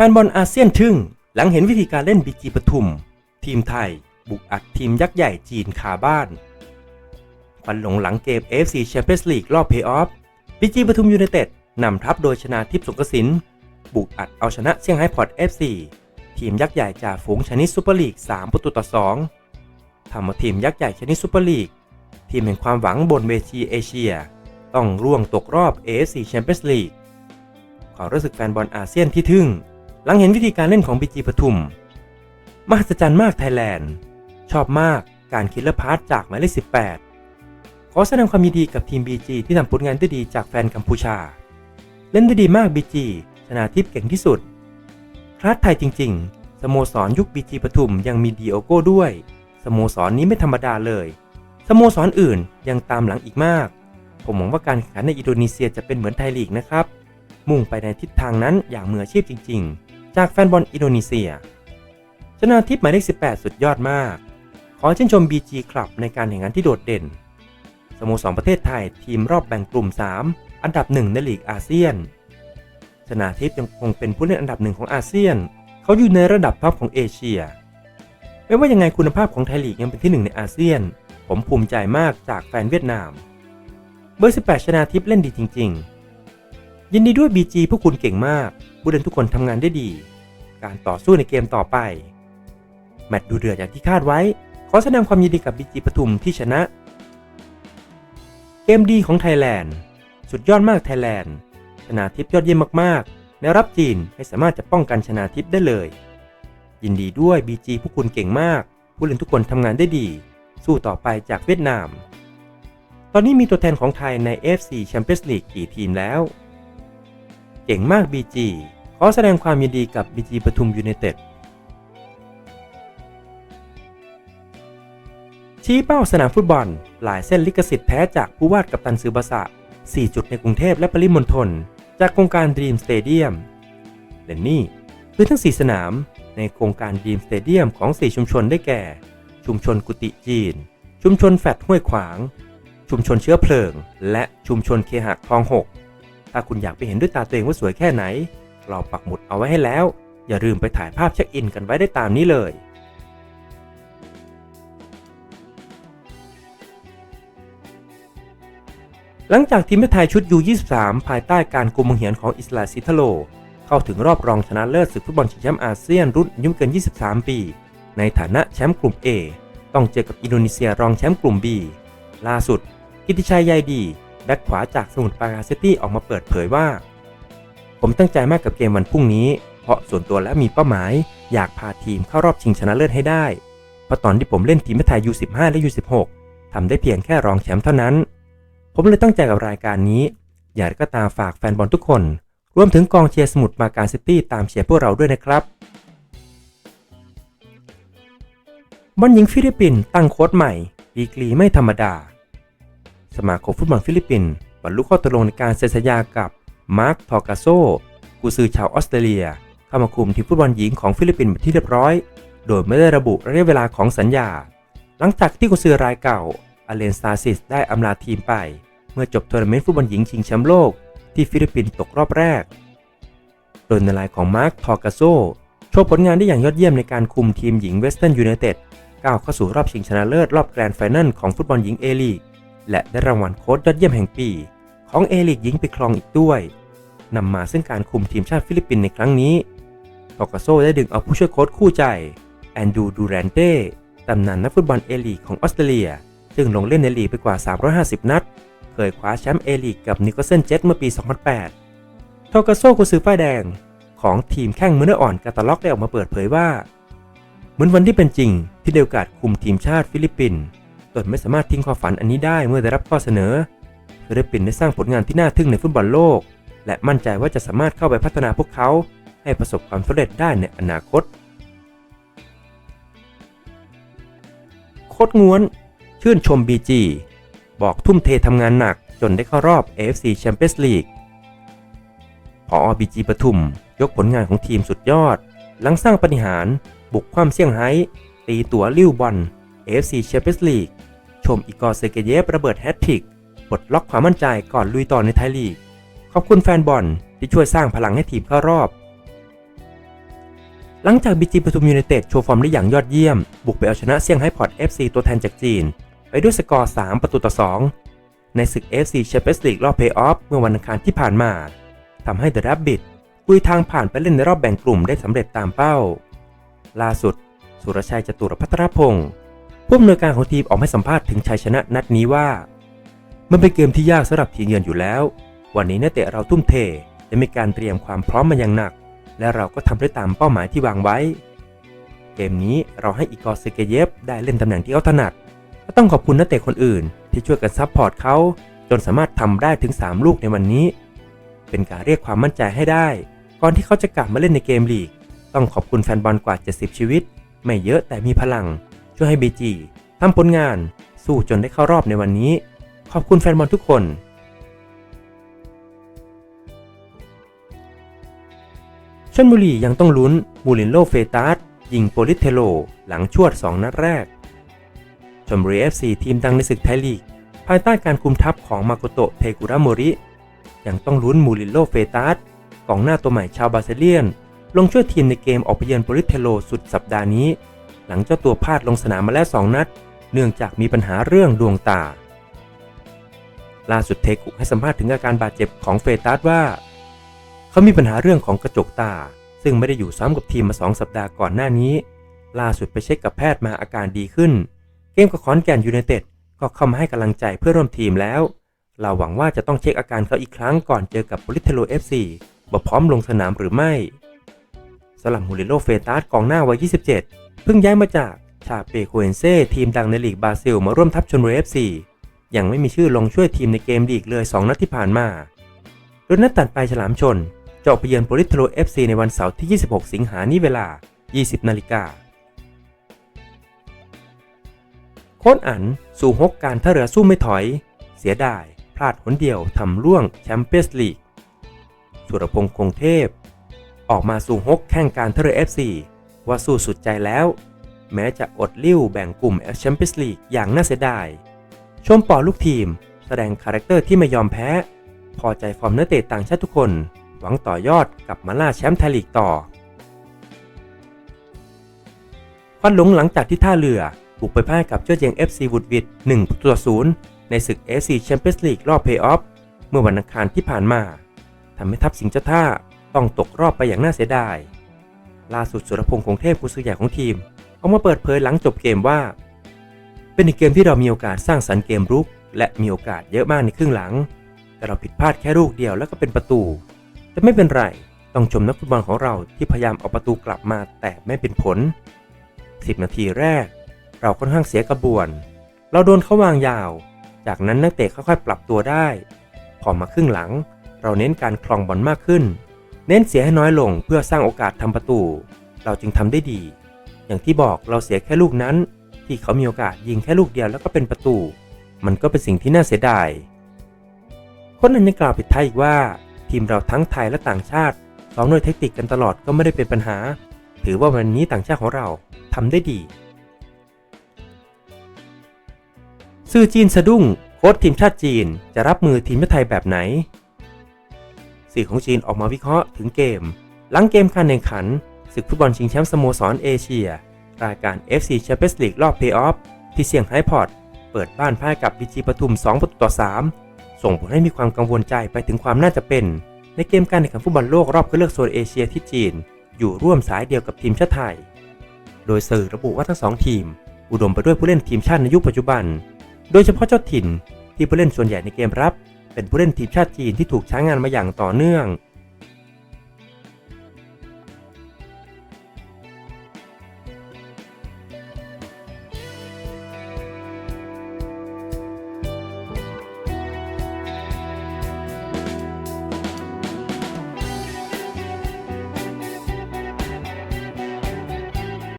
แฟนบอลอาเซียนทึ่ง หลังเห็นวิธีการเล่นบีจีปทุม ทีมไทย บุกอัดทีมยักษ์ใหญ่จีนคาบ้านควันหลงหลังเกม AFC Champions League รอบเพย์ออฟบีจีปทุมยูไนเต็ดนำทัพโดยชนะทิพย์สงกสิน บุกอัดเอาชนะเซี่ยงไฮ้พอร์ต FC ทีมยักษ์ใหญ่จากฝูงชนิดซูเปอร์ลีก 3 ประตูต่อ 2ทำเอาทีมยักษ์ใหญ่ชนิดซูเปอร์ลีก ทีมแห่งความหวังบนเวทีเอเชีย ต้องร่วงตกรอบ AFC Champions League ขอรู้สึกแฟนบอลอาเซียนที่ทึ่ง หลังเห็นวิธีการเล่นของบีจีปทุม มหัศจรรย์มากไทยแลนด์ ชอบมากการคิดและพาร์ทจากหมายเลข 18 ขอแสดงความยินดีกับทีม BG ที่ทำผลงานได้ดีจากแฟนกัมพูชา เล่นได้ดีมาก BG ชนะทิพย์เก่งที่สุด คลาสไทยจริง ๆ สโมสรยุค BG ปทุมยังมีดีโอโก้ด้วย สโมสรนี้ไม่ธรรมดาเลย สโมสรอื่นยังตามหลังอีกมาก ผมหวังว่าการแข่งขันในอินโดนีเซียจะเป็นเหมือนไทยลีกนะครับ มุ่งไปในทิศทางนั้นอย่างมืออาชีพจริง ๆ จากแฟนบอลอินโดนีเซีย ชนะทิพย์หมายเลข 18 สุดยอดมาก ขอชื่นชม BG คลับในการแข่งขันที่โดดเด่น สโมสรประเทศไทยทีมรอบแบ่งกลุ่ม 3 อันดับหนึ่งในลีกอาเซียน ชนาทิพย์ยังคงเป็นผู้เล่นอันดับหนึ่งของอาเซียน เขาอยู่ในระดับท็อปของเอเชีย ไม่ว่ายังไงคุณภาพของไทยลีกยังเป็นที่หนึ่งในอาเซียน ผมภูมิใจมากจากแฟนเวียดนาม เบอร์ 18 ชนาทิพย์เล่นดีจริง ๆ ยินดีด้วย BG พวกคุณเก่งมาก ผู้เล่นทุกคนทำงานได้ดี การต่อสู้ในเกมต่อไป แมตช์ดูเดือดอย่างที่คาดไว้ ขอแสดงความยินดีกับ BG ปทุมที่ชนะ เกมดีของไทยแลนด์ สุดยอดมากไทยแลนด์ ชนาทิพย์ยอดเยี่ยมมากๆ ในรับจีนไม่สามารถจะป้องกันชนาทิพย์ได้เลย ยินดีด้วย BG พวกคุณเก่งมาก ผู้เล่นทุกคนทำงานได้ดี สู้ต่อไปจากเวียดนาม ตอนนี้มีตัวแทนของไทยใน FC Champions League กี่ทีมแล้ว เก่งมาก BG ขอแสดงความยินดีกับ BG ปทุมยูไนเต็ดชี้เป้าสนามฟุตบอล หลายเส้นลิขสิทธิ์แท้จากผู้วาดกับตันซือบาสะ 4 จุดในกรุงเทพและปริมณฑล จากโครงการ Dream Stadium และนี่คือทั้ง 4 สนามในโครงการ Dream Stadium ของ 4 ชุมชนได้แก่ ชุมชนกุฏิจีน ชุมชนแฟดห้วยขวาง ชุมชนเชื้อเพลิง และชุมชนเคหะคลอง 6 ถ้าคุณอยากไปเห็นด้วยตาตัวเองว่าสวยแค่ไหน เราปักหมุดเอาไว้ให้แล้ว อย่าลืมไปถ่ายภาพเช็คอินกันไว้ได้ตามนี้เลยหลังจากทีมไทยชุด U23 ภายใต้การกุมเหียนของอิสลาซิทโล เข้าถึงรอบรองชนะเลิศศึกฟุตบอลชิงแชมป์อาเซียนรุ่นอายุไม่เกิน 23 ปี ในฐานะแชมป์กลุ่ม A ต้องเจอกับอินโดนีเซียรองแชมป์กลุ่ม B ล่าสุด กิติชัยใยดี แบ็คขวาจากสมุทรปราการซิตี้ออกมาเปิดเผยว่า ผมตั้งใจมากกับเกมวันพรุ่งนี้ เพราะส่วนตัวแล้วมีเป้าหมาย อยากพาทีมเข้ารอบชิงชนะเลิศให้ได้ เพราะตอนที่ผมเล่นทีมไทย U15 และ U16 ทำได้เพียงแค่รองแชมป์เท่านั้น ผมเลยตั้งใจกับรายการนี้ อยากก็ตามฝากแฟนบอลทุกคน รวมถึงกองเชียร์สมุทรปราการซิตี้ตามเชียร์พวกเราด้วยนะครับบอลหญิงฟิลิปปินส์ตั้งโค้ชใหม่ดีกรีไม่ธรรมดา สมาคมฟุตบอลฟิลิปปินส์บรรลุข้อตกลงในการเซ็นสัญญากับมาร์คทอกาโซกุซือชาวออสเตรเลีย เข้ามาคุมทีมฟุตบอลหญิงของฟิลิปปินส์เป็นที่เรียบร้อย โดยไม่ได้ระบุระยะเวลาของสัญญา หลังจากที่กุซือรายเก่าอเลนซาซิสได้อำลาทีมไป เมื่อจบทัวร์นาเมนต์ฟุตบอลหญิงชิงแชมป์โลก ที่ฟิลิปปินส์ตกรอบแรก โดยในลายของมาร์คทอกาโซโชว์ผลงานได้อย่างยอดเยี่ยมในการคุมทีมหญิงเวสเทิร์นยูไนเต็ดก้าวเข้าสู่รอบชิงชนะเลิศรอบแกรนด์ไฟแนลของฟุตบอลหญิงเอลีก และได้รางวัลโค้ชยอดเยี่ยมแห่งปี ของเอลีกหญิงไปครองอีกด้วยนำมาซึ่งการคุมทีมชาติฟิลิปปินส์ในครั้งนี้ทอกาโซได้ดึงเอาผู้ช่วยโค้ชคู่ใจ แอนดูดูแรนเต้ตำนานนักฟุตบอลเอลีกของออสเตรเลีย ซึ่งลงเล่นในลีกไปกว่า 350 นัด เคยคว้าแชมป์เอลีกกับนิโคลเซนเจ็ตเมื่อปี 2008โทกาโซกุซือป้ายแดง ของทีมแข้งมือเนื้ออ่อนกาตาล็อกได้ออกมาเปิดเผยว่า เหมือนวันที่เป็นจริงที่เดโอกาสคุมทีมชาติฟิลิปปินส์ ตนไม่สามารถทิ้งความฝันอันนี้ได้เมื่อได้รับข้อเสนอฟิลิปปินส์ได้สร้างผลงานที่น่าทึ่งในฟุตบอลโลก และมั่นใจว่าจะสามารถเข้าไปพัฒนาพวกเขา ให้ประสบความสำเร็จได้ในอนาคต โคตรงวน ชื่นชม BG บอกทุ่มเททำงานหนักจนได้เข้ารอบ AFC Champions League พอ BG ปทุม ยกผลงานของทีมสุดยอด หลังสร้างปฏิหาร บุกความเซี่ยงไฮ้ตีตัวลิ้วบอล AFC Champions League ชมอีกอร์เซเกเยฟระเบิดแฮตทริกปลดล็อกความมั่นใจก่อนลุยต่อในไทยลีก ขอบคุณแฟนบอลที่ช่วยสร้างพลังให้ทีมเข้ารอบ หลังจากบีจีปทุมยูไนเต็ดโชว์ฟอร์มได้อย่างยอดเยี่ยม บุกไปเอาชนะเซี่ยงไฮ้พอร์ต FC ตัวแทนจากจีน ไปด้วยสกอร์ 3 ประตูต่อ 2 ในศึก FC Champions League รอบเพย์ออฟเมื่อวันอังคารที่ผ่านมาทำให้ The Rabbit กุยทางผ่านไปเล่นในรอบแบ่งกลุ่มได้สำเร็จตามเป้า ล่าสุด สุรชัยจตุรพัทรพงศ์ ผู้อำนวยการของทีมออกให้สัมภาษณ์ถึงชัยชนะนัดนี้ว่า มันเป็นเกมที่ยากสำหรับทีมเยือนอยู่แล้ว วันนี้นักเตะเราทุ่มเทและมีการเตรียมความพร้อมมาอย่างหนัก และเราก็ทำได้ตามเป้าหมายที่วางไว้ เกมนี้เราให้อีกอร์เซเกเยฟได้เล่นตำแหน่งที่เขาถนัดและต้องขอบคุณนักเตะคนอื่น ที่ช่วยกันซัพพอร์ตเขาจนสามารถทำได้ถึง 3 ลูกในวันนี้ เป็นการเรียกความมั่นใจให้ได้ ก่อนที่เขาจะกลับมาเล่นในเกมลีก ต้องขอบคุณแฟนบอลกว่า 70 ชีวิต ไม่เยอะแต่มีพลัง ช่วยให้บีจีทำผลงานสู้จนได้เข้ารอบในวันนี้ ขอบคุณแฟนบอลทุกคนชนบุรียังต้องลุ้นมูรินโลเฟตาสยิงโปลิเทโลหลังชวด 2 นัดแรกชนบุรี FC ทีมดังในศึกไทยลีก ภายใต้การคุมทัพของมาโกโตะเทกุระโมริยังต้องลุ้นมูรินโลเฟตาสกองหน้าตัวใหม่ชาวบราซิเลียน ลงช่วยทีมในเกมออกไปเยือนโปลิเทโลสุดสัปดาห์นี้ หลังเจ้าตัวพลาดลงสนามมาแล้ว 2 นัด เนื่องจากมีปัญหาเรื่องดวงตา ล่าสุดเทกุให้สัมภาษณ์ถึงอาการบาดเจ็บของเฟตาสว่า เขามีปัญหาเรื่องของกระจกตา ซึ่งไม่ได้อยู่ซ้อมกับทีมมา 2 สัปดาห์ก่อนหน้านี้ ล่าสุดไปเช็คกับแพทย์มาอาการดีขึ้น เกมกับขอนแกนยูไนเต็ดก็เข้ามาให้กำลังใจเพื่อร่วมทีมแล้ว เราหวังว่าจะต้องเช็คอาการเขาอีกครั้งก่อนเจอกับโปลิเทโล FC ว่าพร้อมลงสนามหรือไม่สลัมมูริโลเฟตาสกองหน้าวัย 27 เพิ่งย้ายมาจากชาเปโคเอนเซ่ทีมดังในลีกบราซิล มาร่วมทัพชนบุรี FC ยังไม่มีชื่อลงช่วยทีมในเกมลีกเลย 2 นัดที่ผ่านมา โดยนัดตัดไปฉลามชนจะออกไปเยือนโปลิสเทโล FC ในวันเสาร์ที่ 26 สิงหานี้เวลา 20 นาฬิกาโค้ชอันสู่ฮกการท่าเรือสู้ไม่ถอย เสียดาย พลาดหนเดียวทำร่วงแชมเปี้ยนส์ลีกสุรพงษ์คงเทพ ออกมาสู่ฮกแข่งการท่าเรือ FC ว่าสู้สุดใจแล้ว แม้จะอดลิ้วแบ่งกลุ่มแชมเปี้ยนส์ลีกอย่างน่าเสียดาย ชมปอลูกทีม แสดงคาแรคเตอร์ที่ไม่ยอมแพ้ พอใจฟอร์มนักเตะต่างชาติทุกคน หวังต่อยอดกลับมาล่าแชมป์ไทยลีกต่อควันหลงหลังจากที่ท่าเรือบุกไปพ่ายกับเจ้าเจียง FC วูดวิด1ประตูต่อ0ในศึก FC Champions League รอบเพลย์ออฟเมื่อวันอังคารที่ผ่านมาทำให้ทัพสิงห์เจ้าท่าต้องตกรอบไปอย่างน่าเสียดาย ล่าสุดสุรพงษ์คงเทพผู้ซื้อใหญ่ของทีมออกมาเปิดเผยหลังจบเกมว่า เป็นอีกเกมที่เรามีโอกาสสร้างสรรค์เกมรุก และมีโอกาสเยอะมากในครึ่งหลัง แต่เราผิดพลาดแค่ลูกเดียวแล้วก็เป็นประตู แต่ไม่เป็นไรต้องชมนักฟุตบอลของเราที่พยายามเอาประตูกลับมาแต่ไม่เป็นผล 10 นาทีแรก เราค่อนข้างเสียกระบวน เราโดนเขาวางยาว จากนั้นนักเตะค่อยๆปรับตัวได้ พอมาครึ่งหลัง เราเน้นการคลองบอลมากขึ้น เน้นเสียให้น้อยลงเพื่อสร้างโอกาสทำประตู เราจึงทำได้ดี อย่างที่บอกเราเสียแค่ลูกนั้น ที่เขามีโอกาสยิงแค่ลูกเดียวแล้วก็เป็นประตู มันก็เป็นสิ่งที่น่าเสียดายคนนั้นยังกล่าวปิดท้ายอีกว่า ทีมเราทั้งไทยและต่างชาติซ้อมด้วยเทคนิคกันตลอดก็ไม่ได้เป็นปัญหา ถือว่าวันนี้ต่างชาติของเราทำได้ดี ซื่อจีนสะดุ้งโค้ชทีมชาติจีนจะรับมือทีมชาติไทยแบบไหน สื่อของจีนออกมาวิเคราะห์ถึงเกม หลังเกมการแข่งขันศึกฟุตบอลชิงแชมป์สโมสรเอเชีย รายการ FC Champions League รอบเพลย์ออฟที่เซี่ยงไฮ้พอร์ตเปิดบ้านพ่ายกับบีจีปทุม 2 ประตูต่อ 3 ส่งผลให้มีความกังวลใจไปถึงความน่าจะเป็น ในเกมการแข่งขันฟุตบอลโลกรอบคัดเลือกโซนเอเชียที่จีน อยู่ร่วมสายเดียวกับทีมชาติไทย โดยสื่อระบุว่าทั้งสองทีม อุดมไปด้วยผู้เล่นทีมชาติในยุคปัจจุบัน โดยเฉพาะเจ้าถิ่นที่ผู้เล่นส่วนใหญ่ในเกมรับ เป็นผู้เล่นทีมชาติจีนที่ถูกใช้งานมาอย่างต่อเนื่อง